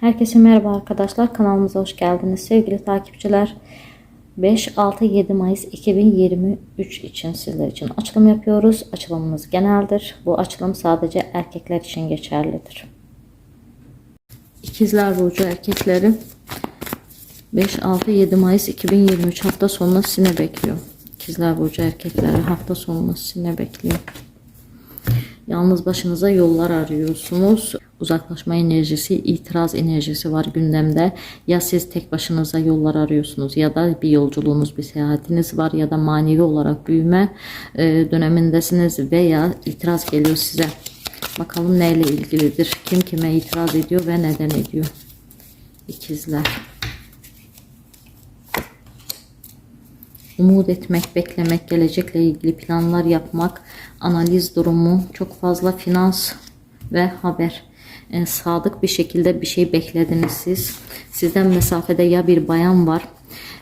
Herkese merhaba arkadaşlar. Kanalımıza hoş geldiniz. Sevgili takipçiler 5-6-7 Mayıs 2023 için sizler için açılım yapıyoruz. Açılımımız geneldir. Bu açılım sadece erkekler için geçerlidir. İkizler Burcu erkekleri 5-6-7 Mayıs 2023 hafta sonuna sizi bekliyor. İkizler Burcu erkekleri hafta sonuna sizi bekliyor. Yalnız başınıza yollar arıyorsunuz. Uzaklaşma enerjisi, itiraz enerjisi var gündemde. Ya siz tek başınıza yollar arıyorsunuz ya da bir yolculuğunuz, bir seyahatiniz var ya da manevi olarak büyüme e, dönemindesiniz veya itiraz geliyor size. Bakalım neyle ilgilidir? Kim kime itiraz ediyor ve neden ediyor? İkizler. umut etmek, beklemek, gelecekle ilgili planlar yapmak, analiz durumu, çok fazla finans ve haber. E, sadık bir şekilde bir şey beklediniz siz. Sizden mesafede ya bir bayan var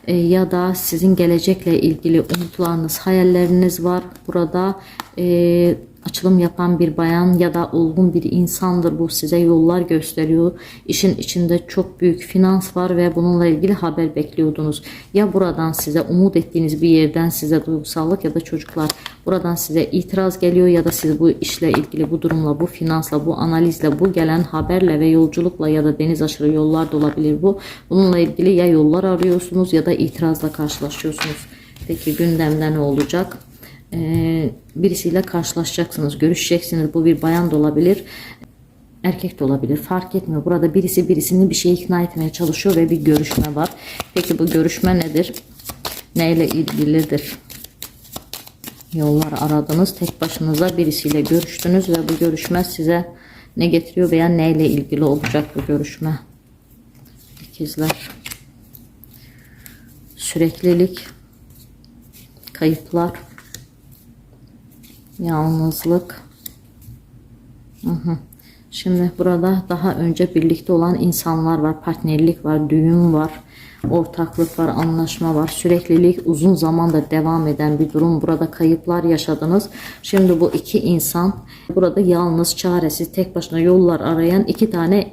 e, ya da sizin gelecekle ilgili umutlarınız, hayalleriniz var. Burada e, açılım yapan bir bayan ya da olgun bir insandır bu size yollar gösteriyor. İşin içinde çok büyük finans var ve bununla ilgili haber bekliyordunuz. Ya buradan size umut ettiğiniz bir yerden size duygusallık ya da çocuklar buradan size itiraz geliyor ya da siz bu işle ilgili bu durumla bu finansla bu analizle bu gelen haberle ve yolculukla ya da deniz aşırı yollar da olabilir bu. Bununla ilgili ya yollar arıyorsunuz ya da itirazla karşılaşıyorsunuz. Peki gündemde ne olacak? Ee, birisiyle karşılaşacaksınız, görüşeceksiniz. Bu bir bayan da olabilir, erkek de olabilir. Fark etmiyor. Burada birisi birisini bir şeye ikna etmeye çalışıyor ve bir görüşme var. Peki bu görüşme nedir? Neyle ilgilidir? Yollar aradınız. Tek başınıza birisiyle görüştünüz ve bu görüşme size ne getiriyor veya neyle ilgili olacak bu görüşme? İkizler. Süreklilik, kayıplar, Yalnızlık. Şimdi burada daha önce birlikte olan insanlar var. Partnerlik var, düğün var, ortaklık var, anlaşma var. Süreklilik uzun zamanda devam eden bir durum. Burada kayıplar yaşadınız. Şimdi bu iki insan burada yalnız, çaresiz, tek başına yollar arayan iki tane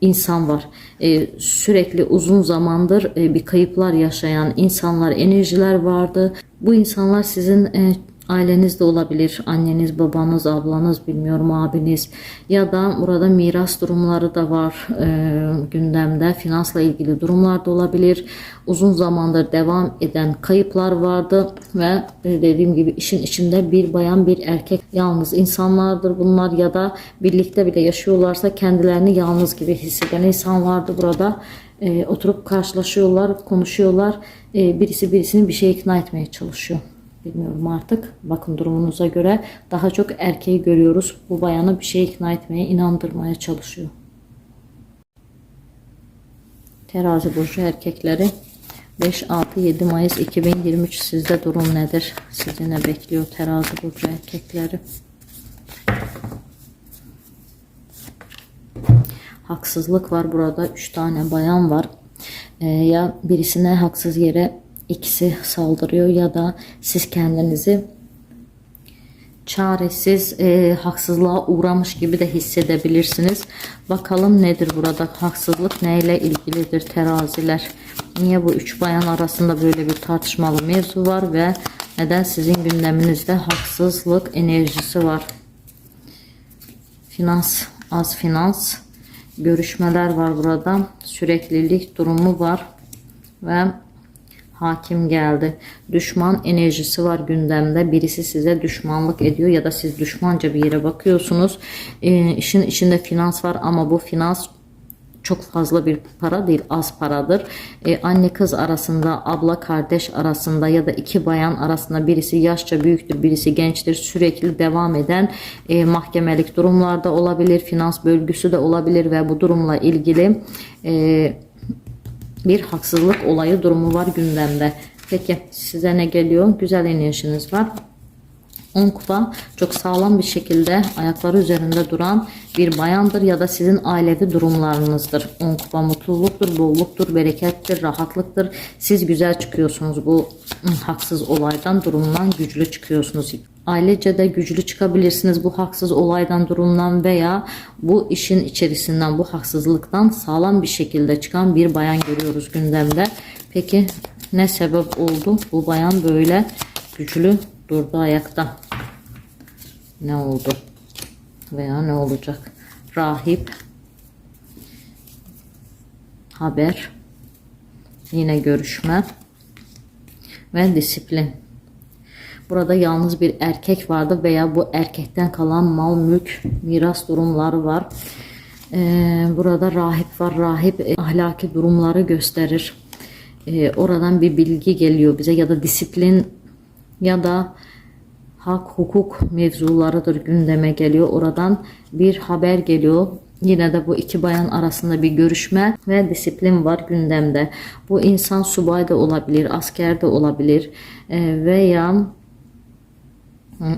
insan var. Ee, sürekli uzun zamandır e, bir kayıplar yaşayan insanlar, enerjiler vardı. Bu insanlar sizin e, Aileniz de olabilir. Anneniz, babanız, ablanız, bilmiyorum abiniz. Ya da burada miras durumları da var e, gündemde. Finansla ilgili durumlar da olabilir. Uzun zamandır devam eden kayıplar vardı. Ve e, dediğim gibi işin içinde bir bayan bir erkek yalnız insanlardır bunlar. Ya da birlikte bile yaşıyorlarsa kendilerini yalnız gibi hisseden insan vardı burada. E, oturup karşılaşıyorlar, konuşuyorlar. E, birisi birisini bir şey ikna etmeye çalışıyor. Bilmiyorum artık. Bakın durumunuza göre daha çok erkeği görüyoruz. Bu bayanı bir şey ikna etmeye, inandırmaya çalışıyor. Terazi burcu erkekleri 5-6-7 Mayıs 2023 sizde durum nedir? Sizi ne bekliyor terazi burcu erkekleri? Haksızlık var burada. 3 tane bayan var. Ee, ya birisine haksız yere ikisi saldırıyor ya da siz kendinizi çaresiz e, haksızlığa uğramış gibi de hissedebilirsiniz. Bakalım nedir burada haksızlık neyle ilgilidir teraziler. Niye bu üç bayan arasında böyle bir tartışmalı mevzu var ve neden sizin gündeminizde haksızlık enerjisi var. Finans, az finans, görüşmeler var burada. Süreklilik durumu var ve hakim geldi. Düşman enerjisi var gündemde. Birisi size düşmanlık ediyor ya da siz düşmanca bir yere bakıyorsunuz. E, işin içinde finans var ama bu finans çok fazla bir para değil az paradır. Ee, anne kız arasında, abla kardeş arasında ya da iki bayan arasında birisi yaşça büyüktür, birisi gençtir. Sürekli devam eden e, mahkemelik durumlarda olabilir, finans bölgüsü de olabilir ve bu durumla ilgili e, bir haksızlık olayı durumu var gündemde. Peki size ne geliyor? Güzel enerjiniz var. 10 kupa çok sağlam bir şekilde ayakları üzerinde duran bir bayandır ya da sizin ailevi durumlarınızdır. 10 kupa mutluluktur, bolluktur, berekettir, rahatlıktır. Siz güzel çıkıyorsunuz bu haksız olaydan, durumdan güçlü çıkıyorsunuz. Ailece de güçlü çıkabilirsiniz bu haksız olaydan, durumdan veya bu işin içerisinden, bu haksızlıktan sağlam bir şekilde çıkan bir bayan görüyoruz gündemde. Peki ne sebep oldu? Bu bayan böyle güçlü durdu ayakta. Ne oldu? Veya ne olacak? Rahip haber yine görüşme ve disiplin. Burada yalnız bir erkek vardı veya bu erkekten kalan mal, mülk, miras durumları var. Ee, burada rahip var. Rahip e, ahlaki durumları gösterir. Ee, oradan bir bilgi geliyor bize ya da disiplin ya da hak hukuk mevzularıdır gündeme geliyor. Oradan bir haber geliyor. Yine de bu iki bayan arasında bir görüşme ve disiplin var gündemde. Bu insan subay da olabilir, asker de olabilir Ee, veya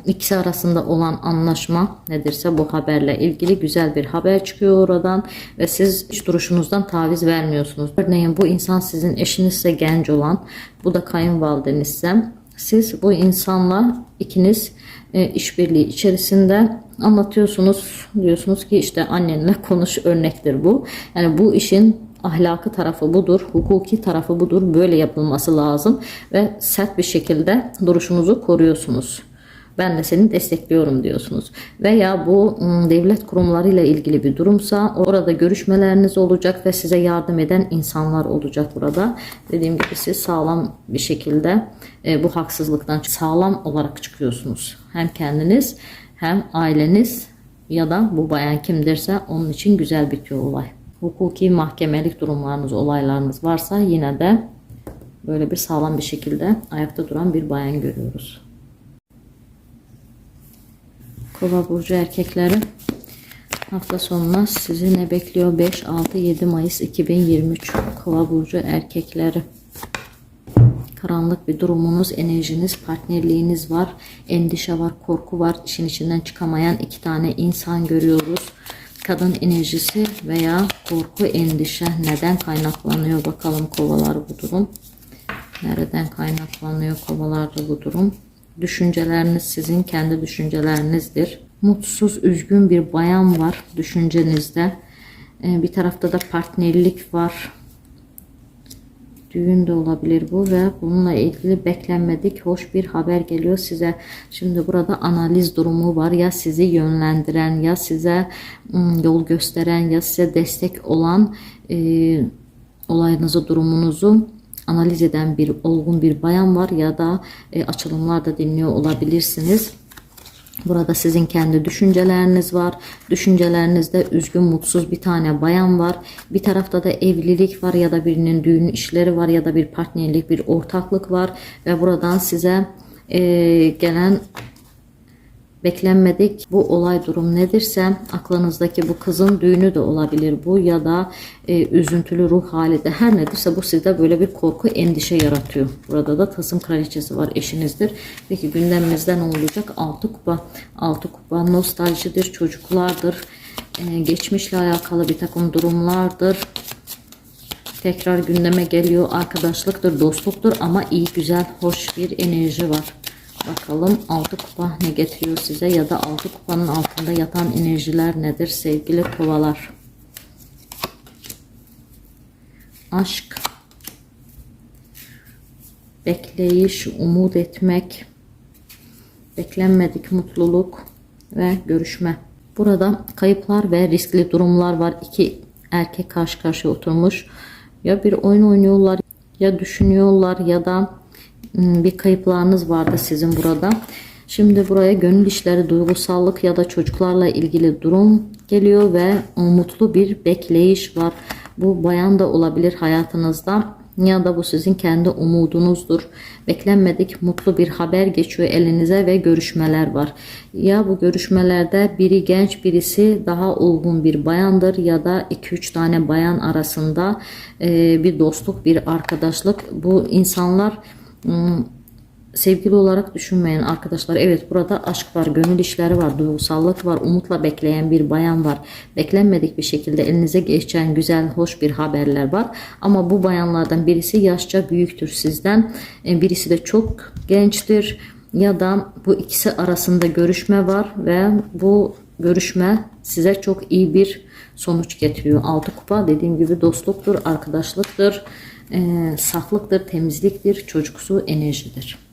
İkisi arasında olan anlaşma nedirse bu haberle ilgili güzel bir haber çıkıyor oradan ve siz iş duruşunuzdan taviz vermiyorsunuz. Örneğin bu insan sizin eşinizse genç olan, bu da kayınvalidenizse siz bu insanla ikiniz e, işbirliği içerisinde anlatıyorsunuz. Diyorsunuz ki işte annenle konuş örnektir bu. Yani bu işin ahlakı tarafı budur, hukuki tarafı budur. Böyle yapılması lazım ve sert bir şekilde duruşunuzu koruyorsunuz. Ben de seni destekliyorum diyorsunuz. Veya bu ım, devlet kurumlarıyla ilgili bir durumsa orada görüşmeleriniz olacak ve size yardım eden insanlar olacak burada. Dediğim gibi siz sağlam bir şekilde e, bu haksızlıktan sağlam olarak çıkıyorsunuz. Hem kendiniz hem aileniz ya da bu bayan kimdirse onun için güzel bitiyor olay. Hukuki mahkemelik durumlarınız, olaylarınız varsa yine de böyle bir sağlam bir şekilde ayakta duran bir bayan görüyoruz. Kova burcu erkekleri hafta sonuna sizi ne bekliyor? 5, 6, 7 Mayıs 2023 Kova burcu erkekleri. Karanlık bir durumunuz, enerjiniz, partnerliğiniz var. Endişe var, korku var. İşin içinden çıkamayan iki tane insan görüyoruz. Kadın enerjisi veya korku, endişe neden kaynaklanıyor? Bakalım kovalar bu durum. Nereden kaynaklanıyor kovalarda bu durum? Düşünceleriniz sizin kendi düşüncelerinizdir. Mutsuz, üzgün bir bayan var düşüncenizde. Ee, bir tarafta da partnerlik var. Düğün de olabilir bu ve bununla ilgili beklenmedik hoş bir haber geliyor size. Şimdi burada analiz durumu var ya sizi yönlendiren ya size yol gösteren ya size destek olan e, olayınızı durumunuzu analiz eden bir olgun bir bayan var ya da e, açılımlar da dinliyor olabilirsiniz. Burada sizin kendi düşünceleriniz var. Düşüncelerinizde üzgün, mutsuz bir tane bayan var. Bir tarafta da evlilik var ya da birinin düğün işleri var ya da bir partnerlik, bir ortaklık var. Ve buradan size e, gelen beklenmedik bu olay durum nedirse aklınızdaki bu kızın düğünü de olabilir bu ya da e, üzüntülü ruh hali de her nedirse bu sizde böyle bir korku endişe yaratıyor. Burada da tasım kraliçesi var eşinizdir. Peki gündemimizde ne olacak? Altı kupa. Altı kupa nostaljidir, çocuklardır. E, geçmişle alakalı bir takım durumlardır tekrar gündeme geliyor. Arkadaşlıktır, dostluktur ama iyi, güzel, hoş bir enerji var. Bakalım 6 kupa ne getiriyor size ya da 6 kupanın altında yatan enerjiler nedir sevgili kovalar? Aşk, bekleyiş, umut etmek, beklenmedik mutluluk ve görüşme. Burada kayıplar ve riskli durumlar var. İki erkek karşı karşıya oturmuş. Ya bir oyun oynuyorlar ya düşünüyorlar ya da bir kayıplarınız vardı sizin burada. Şimdi buraya gönül işleri, duygusallık ya da çocuklarla ilgili durum geliyor ve mutlu bir bekleyiş var. Bu bayan da olabilir hayatınızda ya da bu sizin kendi umudunuzdur. Beklenmedik mutlu bir haber geçiyor elinize ve görüşmeler var. Ya bu görüşmelerde biri genç birisi daha olgun bir bayandır ya da 2-3 tane bayan arasında bir dostluk bir arkadaşlık. Bu insanlar Hmm, sevgili olarak düşünmeyen arkadaşlar evet burada aşk var, gönül işleri var, duygusallık var, umutla bekleyen bir bayan var. Beklenmedik bir şekilde elinize geçen güzel, hoş bir haberler var. Ama bu bayanlardan birisi yaşça büyüktür sizden. E, Birisi de çok gençtir ya da bu ikisi arasında görüşme var ve bu görüşme size çok iyi bir sonuç getiriyor. Altı kupa dediğim gibi dostluktur, arkadaşlıktır, e, saflıktır, temizliktir, çocuksu enerjidir.